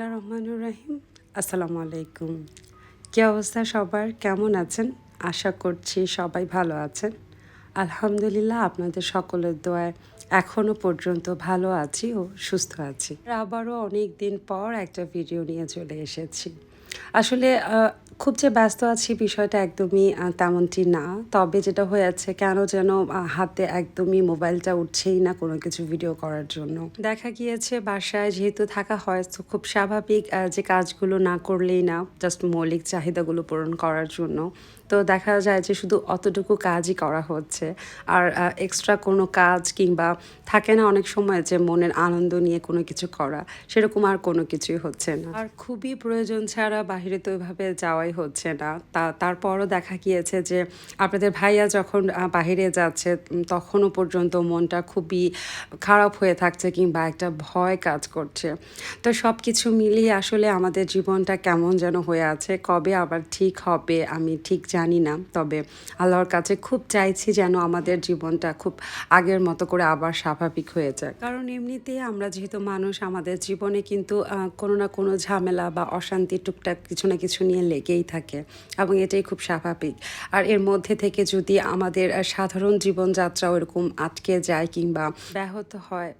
বিসমিল্লাহ রহমানুর রাহিম। আসসালামু আলাইকুম। কী অবস্থা সবার? কেমন আছেন? আশা করছি সবাই ভালো আছেন। আলহামদুলিল্লাহ, আপনাদের সকলের দোয়ায় এখনও পর্যন্ত ভালো আছি ও সুস্থ আছি। আবারও অনেক দিন পর একটা ভিডিও নিয়ে চলে এসেছি। আসলে খুব যে ব্যস্ত আছি বিষয়টা একদমই তেমনটি না। তবে যেটা হয়ে যাচ্ছে কেন যেন হাতে একদমই মোবাইলটা উঠছেই না কোনো কিছু ভিডিও করার জন্য। দেখা গিয়েছে, বাসায় যেহেতু থাকা হয়, তো খুব স্বাভাবিক যে কাজগুলো না করলেই না জাস্ট মৌলিক চাহিদাগুলো পূরণ করার জন্য। তো দেখা যায় যে শুধু অতটুকু কাজই করা হচ্ছে। আর এক্সট্রা কোনো কাজ কিংবা থাকে না অনেক সময় যে মনের আনন্দ নিয়ে কোনো কিছু করা, সেরকম আর কোনো কিছুই হচ্ছে না। আর খুবই প্রয়োজন ছাড়া বাইরে তো ওইভাবে যাওয়াই হচ্ছে না। তা, তারপরও দেখা গিয়েছে যে আপনাদের ভাইয়া যখন বাহিরে যাচ্ছে তখনও পর্যন্ত মনটা খুবই খারাপ হয়ে থাকছে কিংবা একটা ভয় কাজ করছে। তো সব কিছু মিলিয়ে আসলে আমাদের জীবনটা কেমন যেন হয়ে আছে, কবে আবার ঠিক হবে আমি ঠিক জানি না। তবে আল্লাহর কাছে খুব চাইছি যেন আমাদের জীবনটা খুব আগের মতো করে আবার স্বাভাবিক হয়ে যায় কারণ এমনিতেই আমরা যেহেতু মানুষ, আমাদের জীবনে কিন্তু কোনো না কোনো ঝামেলা বা অশান্তি টুকটাক কিছু না কিছু নিয়ে লেগেই থাকে এবং এটাই খুব স্বাভাবিক। আর এর মধ্যে থেকে যদি আমাদের সাধারণ জীবনযাত্রা ওরকম আটকে যায় কিংবা ব্যাহত হয়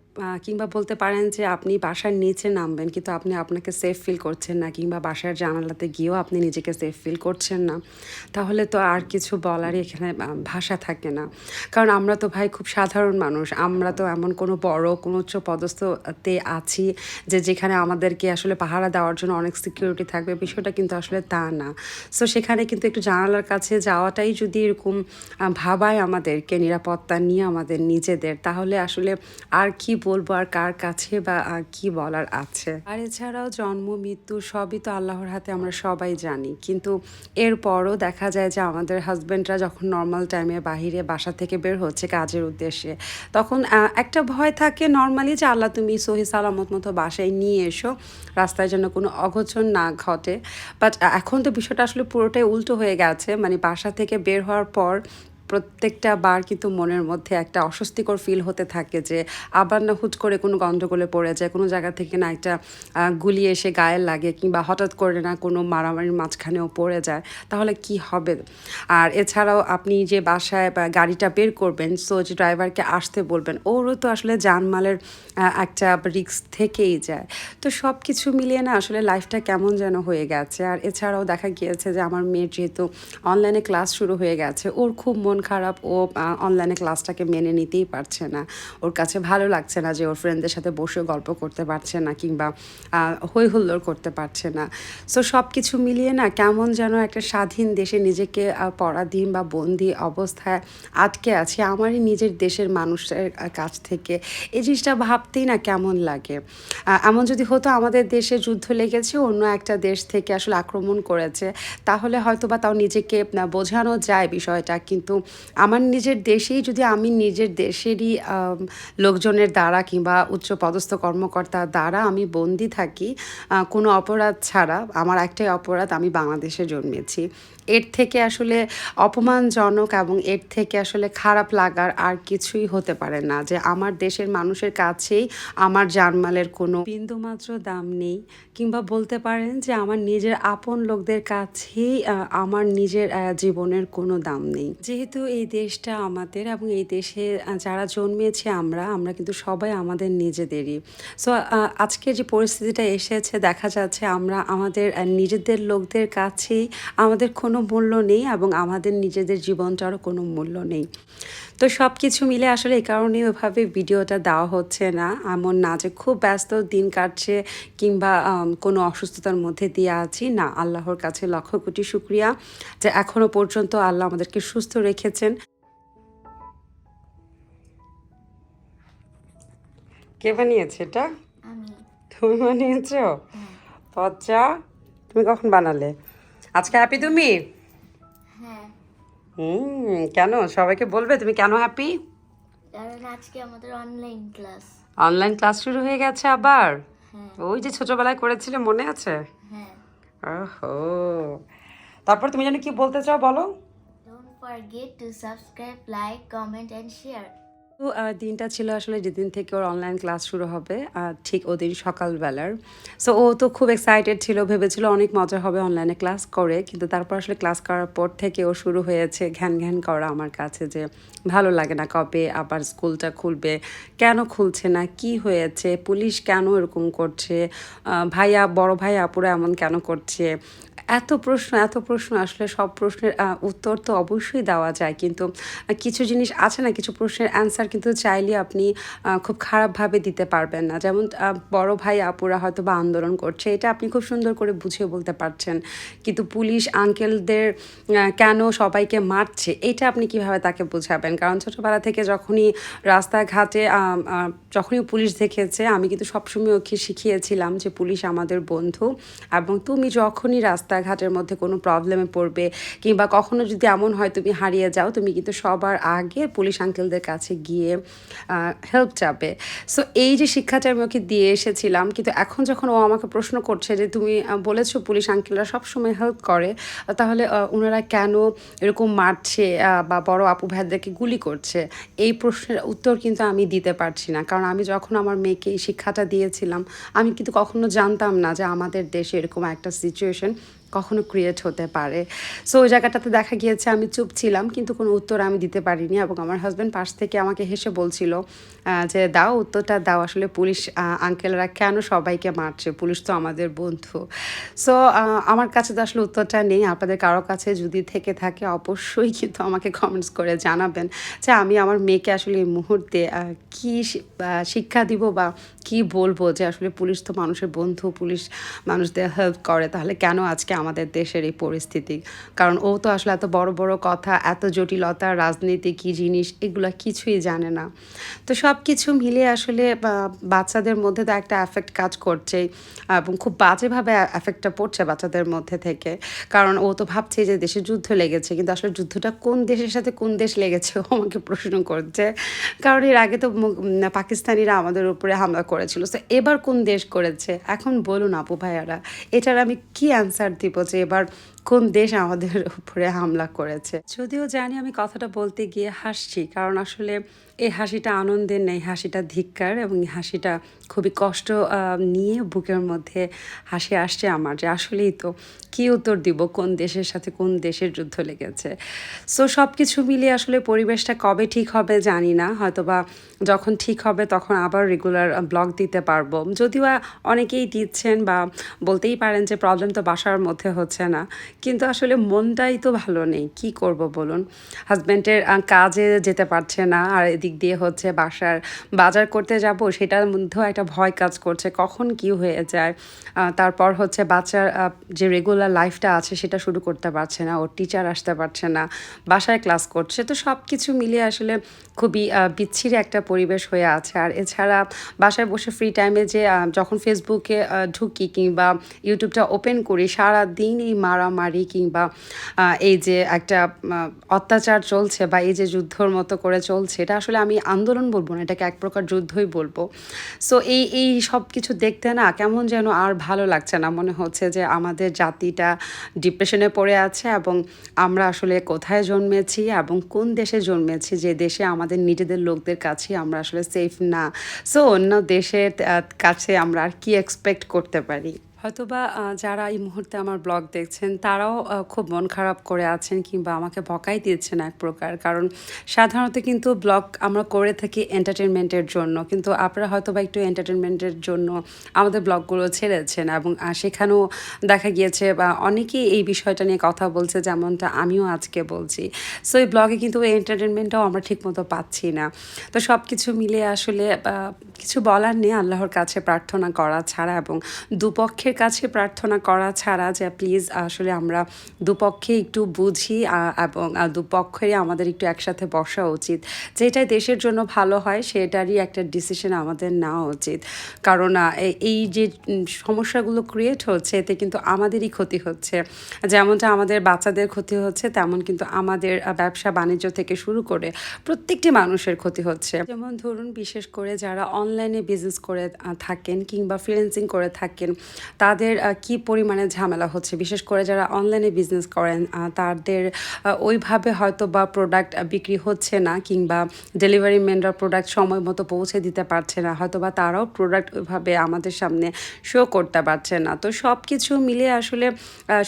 কিংবা বলতে পারেন যে আপনি বাসার নিচে নামবেন, কিন্তু আপনি আপনাকে সেফ ফিল করছেন না, কিংবা বাসার জানালাতে গিয়েও আপনি নিজেকে সেফ ফিল করছেন না, তাহলে তো আর কিছু বলারই এখানে ভাষা থাকে না। কারণ আমরা তো ভাই খুব সাধারণ মানুষ, আমরা তো এমন কোনো বড়, কোনো উচ্চ পদস্থতে আছি যে যেখানে আমাদেরকে আসলে পাহারা দেওয়ার জন্য অনেক সিকিউরিটি থাকবে, বিষয়টা কিন্তু আসলে তা না। সো সেখানে কিন্তু একটু জানালার কাছে যাওয়াটাই যদি এরকম ভাবায় আমাদেরকে, নিরাপত্তা নিয়ে আমাদের নিজেদের, তাহলে আসলে আর কি বলব আর কার কাছে বা কি বলার আছে। আর এছাড়াও জন্ম, মৃত্যু সবই তো আল্লাহর হাতে আমরা সবাই জানি। কিন্তু এরপরও দেখা যায় যে আমাদের হাজব্যান্ডরা যখন নর্মাল টাইমে বাহিরে বাসা থেকে বের হচ্ছে কাজের উদ্দেশ্যে, তখন একটা ভয় থাকে নর্মালি যে, আল্লাহ, তুমি সহি সালামত মতো বাসায় নিয়ে এসো, রাস্তায় যেন কোনো অঘোচন না ঘটে। বাট এখন তো বিষয়টা আসলে পুরোটাই উল্টো হয়ে গেছে। মানে বাসা থেকে বের হওয়ার পর প্রত্যেকটা বার কিন্তু মনের মধ্যে একটা অস্বস্তিকর ফিল হতে থাকে যে আবার না হুট করে কোনো গন্ডগোলে পড়ে যায়, কোনো জায়গা থেকে না একটা গুলি এসে গায়ে লাগে কিংবা হঠাৎ করে না কোনো মারামারির মাঝখানেও পড়ে যায়, তাহলে কি হবে? আর এছাড়াও আপনি যে বাসায় বা গাড়িটা বের করবেন সো যে ড্রাইভারকে আসতে বলবেন, ওরও তো আসলে জানমালের একটা রিস্ক থেকেই যায়। তো সব কিছু মিলিয়ে না আসলে লাইফটা কেমন যেন হয়ে গেছে। আর এছাড়াও দেখা গিয়েছে যে আমার মেয়ের যেহেতু অনলাইনে ক্লাস শুরু হয়ে গেছে, ওর খুব মন খারাপ, ও অনলাইনে ক্লাসটাকে মেনে নিতেই পারছে না। ওর কাছে ভালো লাগছে না যে, ওর ফ্রেন্ডদের সাথে বসে গল্প করতে পারছে না কিংবা হই হুল্লোড় করতে পারছে না। সো সব কিছু মিলিয়ে না কেমন যেন একটা স্বাধীন দেশে নিজেকে পরাধীন বা বন্দি অবস্থায় আটকে আছে, আমারই নিজের দেশের মানুষের কাছ থেকে। এই জিনিসটা ভাবতেই না কেমন লাগে। এমন যদি হতো আমাদের দেশে যুদ্ধ লেগেছে, অন্য একটা দেশ থেকে আসলে আক্রমণ করেছে, তাহলে হয়তো বা তাও নিজেকে বোঝানো যায় বিষয়টা, কিন্তু আমার নিজের দেশেই যদি আমি নিজের দেশেরই লোকজনের দ্বারা কিংবা উচ্চপদস্থ কর্মকর্তার দ্বারা আমি বন্দি থাকি কোনো অপরাধ ছাড়া, আমার একটাই অপরাধ আমি বাংলাদেশে জন্মেছি। এর থেকে আসলে অপমানজনক এবং এর থেকে আসলে খারাপ লাগার আর কিছুই হতে পারে না যে আমার দেশের মানুষের কাছেই আমার জানমালের কোনো বিন্দুমাত্র দাম নেই। কিংবা বলতে পারেন যে আমার নিজের আপন লোকদের কাছেই আমার নিজের জীবনের কোনো দাম নেই। যেহেতু এই দেশটা আমাদের এবং এই দেশে যারা জন্মেছে আমরা আমরা কিন্তু সবাই আমাদের নিজেদেরই। সো আজকে যে পরিস্থিতিটা এসেছে, দেখা যাচ্ছে আমরা আমাদের নিজেদের লোকদের কাছেই আমাদের কোনো মূল্য নেই এবং আমাদের নিজেদের জীবনটারও কোনো মূল্য নেই। তো সব কিছু মিলে আসলে এই কারণে ওইভাবে ভিডিওটা দেওয়া হচ্ছে না। এমন না যে খুব ব্যস্ত দিন কাটছে কিংবা কোনো অসুস্থতার মধ্যে দিয়ে আছি। না আল্লাহর কাছে লক্ষ কোটি শুক্রিয়া যে এখনও পর্যন্ত আল্লাহ আমাদেরকে সুস্থ রেখেছেন। কে বানিয়েছে এটা? তুমি বানিয়েছ? পচা? তুমি কখন বানালে? আজকে হ্যাপি তুমি? হ্যাঁ। হুম কেন? সবাইকে বলবে তুমি কেন হ্যাপি কারণ আজকে আমাদের অনলাইন ক্লাস অনলাইন ক্লাস শুরু হয়ে গেছে আবার? হ্যাঁ। ওই যে ছোটবেলায় করেছিলে মনে আছে? হ্যাঁ। ওহো। তারপর তুমি যেন কি বলতে চাও বলো? Don't forget to subscribe like comment and share তো দিনটা ছিল আসলে যেদিন থেকে ওর অনলাইন ক্লাস শুরু হবে ঠিক ওদিন সকালবেলার। সো ও তো খুব এক্সাইটেড ছিল, ভেবেছিল অনেক মজা হবে অনলাইনে ক্লাস করে, কিন্তু তারপর আসলে ক্লাস করার পর থেকে ও শুরু হয়েছে ঘ্যান ঘ্যান করা আমার কাছে যে, ভালো লাগে না কবে আবার স্কুলটা খুলবে, কেন খুলছে না, কি হয়েছে, পুলিশ কেন এরকম করছে ভাইয়া, বড় ভাই আপুরা এমন কেন করছে? এত প্রশ্ন এত প্রশ্ন, আসলে সব প্রশ্নের উত্তর তো অবশ্যই দেওয়া যায়। কিন্তু কিছু জিনিস আছে না, কিছু প্রশ্নের অ্যান্সার কিন্তু চাইলে আপনি খুব খারাপভাবে দিতে পারবেন না। যেমন বড় ভাই আপুরা হয়তো বা আন্দোলন করছে, এটা আপনি খুব সুন্দর করে বুঝিয়ে বলতে পারছেন। কিন্তু পুলিশ আঙ্কেলদের কেন সবাইকে মারছে, এটা আপনি কীভাবে তাকে বোঝাবেন? কারণ ছোটোবেলা থেকে যখনই রাস্তাঘাটে যখনই পুলিশ দেখেছে, আমি কিন্তু সবসময় ওকে শিখিয়েছিলাম যে পুলিশ আমাদের বন্ধু এবং তুমি যখনই রাস্তাঘাটের মধ্যে কোনো প্রবলেমে পড়বে কিংবা কখনো যদি এমন হয় তুমি হারিয়ে যাও, তুমি কিন্তু সবার আগে পুলিশ আঙ্কেলদের কাছে গিয়ে হেল্প চাবে। সো এই যে শিক্ষাটা আমি ওকে দিয়ে এসেছিলাম, কিন্তু এখন যখন ও আমাকে প্রশ্ন করছে যে তুমি বলেছ পুলিশ আঙ্কেলরা সবসময় হেল্প করে, তাহলে ওনারা কেন এরকম মারছে বা বড় আপু ভাইদেরকে গুলি করছে? এই প্রশ্নের উত্তর কিন্তু আমি দিতে পারছি না। কারণ আমি যখন আমার মেয়েকে এই শিক্ষাটা দিয়েছিলাম, আমি কিন্তু কখনো জানতাম না যে আমাদের দেশে এরকম একটা সিচুয়েশন কখনো ক্রিয়েট হতে পারে। সো ওই জায়গাটাতে দেখা গিয়েছে আমি চুপ ছিলাম, কিন্তু কোনো উত্তর আমি দিতে পারিনি এবং আমার হাজব্যান্ড পাশ থেকে আমাকে হেসে বলছিল যে, দাও, উত্তরটা দাও, আসলে পুলিশ আঙ্কেলরা কেন সবাইকে মারছে? পুলিশ তো আমাদের বন্ধু। সো আমার কাছে তো আসলে উত্তরটা নেই। আপনাদের কারও কাছে যদি থেকে থাকে, অবশ্যই কিন্তু আমাকে কমেন্টস করে জানাবেন যে, আমি আমার মেয়েকে আসলে এই মুহূর্তে কী শিক্ষা দিব বা কি বলব যে আসলে পুলিশ তো মানুষের বন্ধু, পুলিশ মানুষদের হেল্প করে, তাহলে কেন আজকে আমাদের দেশের এই পরিস্থিতি? কারণ ও তো আসলে এত বড় বড় কথা, এত জটিলতা, রাজনীতি, কি জিনিস, এগুলা কিছুই জানে না। তো সব কিছু মিলে আসলে বাচ্চাদের মধ্যে তো একটা এফেক্ট কাজ করছে এবং খুব বাজেভাবে এফেক্টটা পড়ছে বাচ্চাদের মধ্যে থেকে। কারণ ও তো ভাবছে যে দেশে যুদ্ধ লেগেছে, কিন্তু আসলে যুদ্ধটা কোন দেশের সাথে কোন দেশ লেগেছে, ও আমাকে প্রশ্ন করছে। কারণ এর আগে তো পাকিস্তানিরা আমাদের উপরে হামলা করেছিল। তো এবার কোন দেশ করেছে? এখন বলুন আপু ভাইয়ারা, এটার আমি কি অ্যান্সার দিব যে এবার কোন দেশ আমাদের উপরে হামলা করেছে? যদিও জানি আমি কথাটা বলতে গিয়ে হাসছি, কারণ আসলে এই হাসিটা আনন্দের নেই, হাসিটা ধিক্কার এবং হাসিটা খুবই কষ্ট নিয়ে বুকের মধ্যে হাসি আসছে আমার যে আসলেই তো কী উত্তর দিব, কোন দেশের সাথে কোন দেশের যুদ্ধ লেগেছে। সো সব কিছু মিলিয়ে আসলে পরিবেশটা কবে ঠিক হবে জানি না, হয়তোবা যখন ঠিক হবে তখন আবার রেগুলার ব্লগ দিতে পারব। যদিও অনেকেই দিচ্ছেন বা বলতেই পারেন যে প্রবলেম তো বাসার মধ্যে হচ্ছে না, কিন্তু আসলে মনটাই তো ভালো নেই, কি করব বলুন? হাজব্যান্ডের কাজে যেতে পারছে না, আর এদিক দিয়ে হচ্ছে বাসার বাজার করতে যাব, সেটার মধ্যেও একটা ভয় কাজ করছে, কখন কি হয়ে যায়? তারপর হচ্ছে বাচ্চার যে রেগুলার লাইফটা আছে সেটা শুরু করতে পারছে না, ওর টিচার আসতে পারছে না, বাসায় ক্লাস করছে, তো সব কিছু মিলিয়ে আসলে খুবই বিচ্ছিরি একটা পরিবেশ হয়ে আছে। আর এছাড়া বাসায় বসে ফ্রি টাইমে যে যখন ফেসবুকে ঢুকি কিংবা ইউটিউবটা ওপেন করি সারা দিন এই মারামারি কিংবা এই যে একটা অত্যাচার চলছে বা এই যে যুদ্ধর মতো করে চলছে, এটা আসলে আমি আন্দোলন বলব না, এটাকে এক প্রকার যুদ্ধই বলব। সো এই এই সব কিছু দেখতে না কেমন যেন আর ভালো লাগছে না। মনে হচ্ছে যে আমাদের জাতিটা ডিপ্রেশনে পড়ে আছে এবং আমরা আসলে কোথায় জন্মেছি এবং কোন দেশে জন্মেছি, যে দেশে আমাদের নিজেদের লোকদের কাছে আমরা আসলে সেফ না। সো অন্য দেশের কাছে আমরা আর কি এক্সপেক্ট করতে পারি? হয়তোবা যারা এই মুহূর্তে আমার ব্লগ দেখছেন, তারাও খুব মন খারাপ করে আছেন কিংবা আমাকে বকাই দিয়েছেন এক প্রকার। কারণ সাধারণত কিন্তু ব্লগ আমরা করে থাকি এন্টারটেনমেন্টের জন্য। কিন্তু আপনারা হয়তো বা একটু এন্টারটেনমেন্টের জন্য আমাদের ব্লগগুলো ছেড়েছেন এবং সেখানেও দেখা গিয়েছে, বা অনেকেই এই বিষয়টা নিয়ে কথা বলছে, যেমনটা আমিও আজকে বলছি। সো এই ব্লগে কিন্তু এন্টারটেনমেন্টটাও আমরা ঠিকমতো পাচ্ছি না। তো সব কিছু মিলে আসলে কিছু বলার নেই, আল্লাহর কাছে প্রার্থনা করা ছাড়া এবং দুপক্ষের কাছে প্রার্থনা করা ছাড়া যে প্লিজ আসলে আমরা দুপক্ষে একটু বুঝি এবং দুপক্ষেরই আমাদের একটু একসাথে বসা উচিত। যেটাই দেশের জন্য ভালো হয়, সেটারই একটা ডিসিশন আমাদের নেওয়া উচিত। কারণ এই যে সমস্যাগুলো ক্রিয়েট হচ্ছে, এতে কিন্তু আমাদেরই ক্ষতি হচ্ছে। যেমনটা আমাদের বাচ্চাদের ক্ষতি হচ্ছে, তেমন কিন্তু আমাদের ব্যবসা বাণিজ্য থেকে শুরু করে প্রত্যেকটি মানুষের ক্ষতি হচ্ছে। যেমন ধরুন, বিশেষ করে যারা অনলাইনে বিজনেস করে থাকেন কিংবা ফ্রিল্যান্সিং করে থাকেন তাদের কি পরিমাণে ঝামেলা হচ্ছে? বিশেষ করে যারা অনলাইনে বিজনেস করেন তাদের ওইভাবে হয়তো বা প্রোডাক্ট বিক্রি হচ্ছে না কিংবা ডেলিভারি ম্যানরা প্রোডাক্ট সময় মতো পৌঁছে দিতে পারছে না। হয়তো বা তারাও প্রোডাক্ট ওইভাবে আমাদের সামনে শো করতে পারছে না। তো সব কিছু মিলে আসলে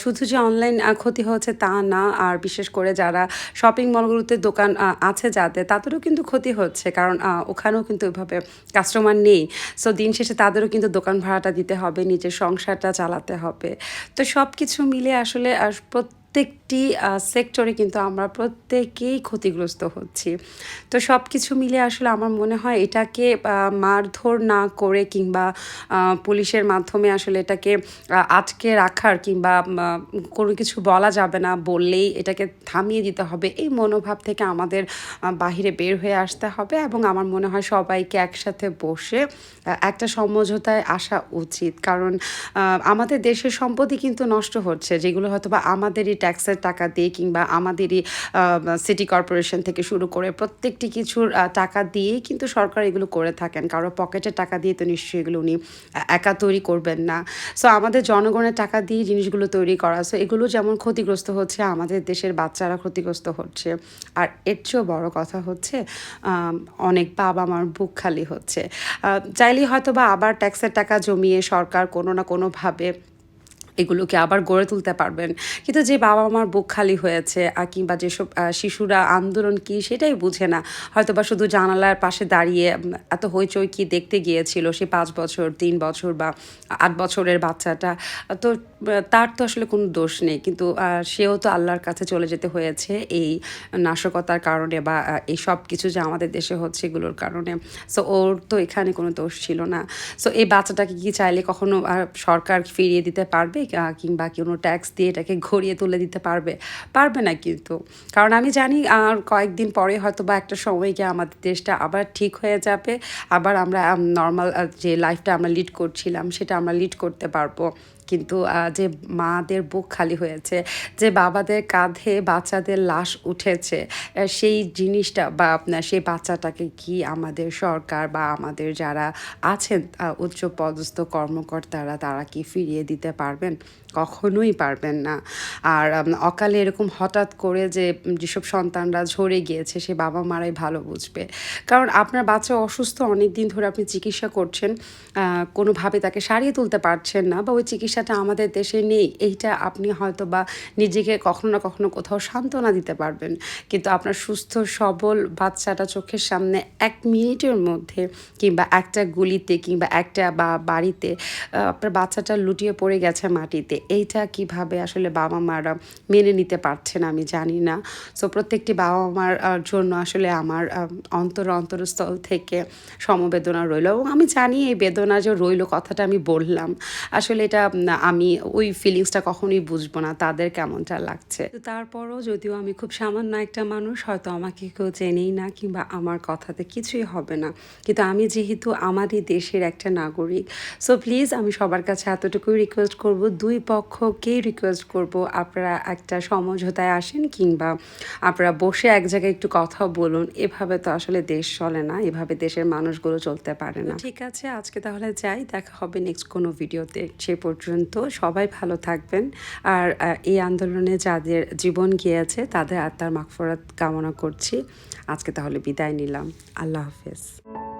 শুধু যে অনলাইন ক্ষতি হচ্ছে তা না, আর বিশেষ করে যারা শপিং মলগুলোতে দোকান আছে যাতে, তাদেরও কিন্তু ক্ষতি হচ্ছে। কারণ ওখানেও কিন্তু ওইভাবে কাস্টমার নেই। সো দিন শেষে তাদেরও কিন্তু দোকান ভাড়াটা দিতে হবে, নিজের সংসারটা চালাতে হবে। তো সব কিছু মিলে আসলে আহ, প্রত্যেকটি সেক্টরে কিন্তু আমরা প্রত্যেকেই ক্ষতিগ্রস্ত হচ্ছি। তো সব কিছু মিলে আসলে আমার মনে হয় এটাকে মারধর না করে কিংবা পুলিশের মাধ্যমে আসলে এটাকে আটকে রাখার কিংবা কোনো কিছু বলা যাবে না বললেই এটাকে থামিয়ে দিতে হবে, এই মনোভাব থেকে আমাদের বাহিরে বের হয়ে আসতে হবে এবং আমার মনে হয় সবাইকে একসাথে বসে একটা সমঝোতায় আসা উচিত। কারণ আমাদের দেশের সম্পত্তি কিন্তু নষ্ট হচ্ছে, যেগুলো হয়তো বা আমাদেরই ট্যাক্সের টাকা দিয়ে কিংবা আমাদেরই সিটি কর্পোরেশন থেকে শুরু করে প্রত্যেকটি কিছুর টাকা দিয়েই কিন্তু সরকার এগুলো করে থাকেন। কারও পকেটের টাকা দিয়ে তো নিশ্চয়ই এগুলো উনি একা তৈরি করবেন না। সো আমাদের জনগণের টাকা দিয়ে জিনিসগুলো তৈরি করা। সো এগুলো যেমন ক্ষতিগ্রস্ত হচ্ছে, আমাদের দেশের বাচ্চারা ক্ষতিগ্রস্ত হচ্ছে। আর এর চেয়েও বড় কথা হচ্ছে অনেক বাবা মার বুক খালি হচ্ছে। চাইলেই হয়তো বা আবার ট্যাক্সের টাকা জমিয়ে সরকার কোনো না কোনোভাবে এগুলোকে আবার গড়ে তুলতে পারবেন। কিন্তু যে বাবা মার বুক খালি হয়েছে কিংবা যেসব শিশুরা আন্দোলন কি সেটাই বুঝে না। হয়তো বা শুধু জানালার পাশে দাঁড়িয়ে এত হইচই কি দেখতে গিয়েছিল সে পাঁচ বছর, তিন বছর বা আট বছরের বাচ্চাটা। তো তার তো আসলে কোনো দোষ নেই। কিন্তু সেও তো আল্লাহর কাছে চলে যেতে হয়েছে এই নাশকতার কারণে বা এই সব কিছু যে আমাদের দেশে হচ্ছে এগুলোর কারণে। সো, ওর তো এখানে কোনো দোষ ছিল না। সো, এই বাচ্চাটাকে কি চাইলে কখনো সরকার ফিরিয়ে দিতে পারবে? কিংবা কোনো ট্যাক্স দিয়ে এটাকে ঘুরিয়ে তুলে দিতে পারবে পারবে না কিন্তু। কারণ আমি জানি আর কয়েকদিন পরে হয়তো বা একটা সময় গিয়ে আমাদের দেশটা আবার ঠিক হয়ে যাবে, আবার আমরা নর্মাল যে লাইফটা আমরা লিড করছিলাম সেটা আমরা লিড করতে পারব। কিন্তু যে মাদের বুক খালি হয়েছে, যে বাবাদের কাঁধে বাচ্চাদের লাশ উঠেছে সেই জিনিসটা বা আপনার সেই বাচ্চাটাকে কি আমাদের সরকার বা আমাদের যারা আছেন উচ্চ পদস্থ কর্মকর্তারা, তারা কি ফিরিয়ে দিতে পারবেন? কখনোই পারবেন না। আর অকালে এরকম হঠাৎ করে যে যেসব সন্তানরা ঝরে গিয়েছে, সে বাবা মারাই ভালো বুঝবে। কারণ আপনার বাচ্চা অসুস্থ অনেক দিন ধরে আপনি চিকিৎসা করছেন কোনোভাবে তাকে সারিয়ে তুলতে পারছেন না বা ওই চিকিৎসাটা আমাদের দেশে নেই, এইটা আপনি হয়তো বা নিজেকে কখনো না কখনো কোথাও সান্ত্বনা দিতে পারবেন। কিন্তু আপনার সুস্থ, সবল বাচ্চাটা চোখের সামনে এক মিনিটের মধ্যে কিংবা একটা গুলিতে কিংবা একটা বা বাড়িতে আপনার বাচ্চাটা লুটিয়ে পড়ে গেছে মাটিতে, এইটা কীভাবে আসলে বাবা মারা মেনে নিতে পারছেন আমি জানি না। সো প্রত্যেকটি বাবা মার জন্য আসলে আমার অন্তর অন্তরস্থল থেকে সমবেদনা রইল এবং আমি জানি এই বেদনা যে রইল কথাটা আমি বললাম। আসলে এটা আমি ওই ফিলিংসটা কখনোই বুঝব না, তাদের কেমনটা লাগছে। তো তারপরও যদিও আমি খুব সামান্য একটা মানুষ, হয়তো আমাকে কেউ চেনেই না কিংবা আমার কথাতে কিছুই হবে না। কিন্তু আমি যেহেতু আমারই দেশের একটা নাগরিক সো প্লিজ আমি সবার কাছে এতটুকুই রিকোয়েস্ট করব, দুই পক্ষকেই রিকোয়েস্ট করব, আপনারা একটা সমঝোতায় আসেন কিংবা আপনারা বসে এক জায়গায় একটু কথা বলুন। এভাবে তো আসলে দেশ চলে না, এভাবে দেশের মানুষগুলো চলতে পারে না। ঠিক আছে, আজকে তাহলে যাই, দেখা হবে নেক্সট কোনো ভিডিওতে সে পর্যন্ত। সবাই ভালো থাকবেন। আর এই আন্দোলনে যাদের জীবন গিয়েছে, তাদের আত্মার মাগফরাত কামনা করছি। আজকে তাহলে বিদায় নিলাম। আল্লাহ হাফেজ।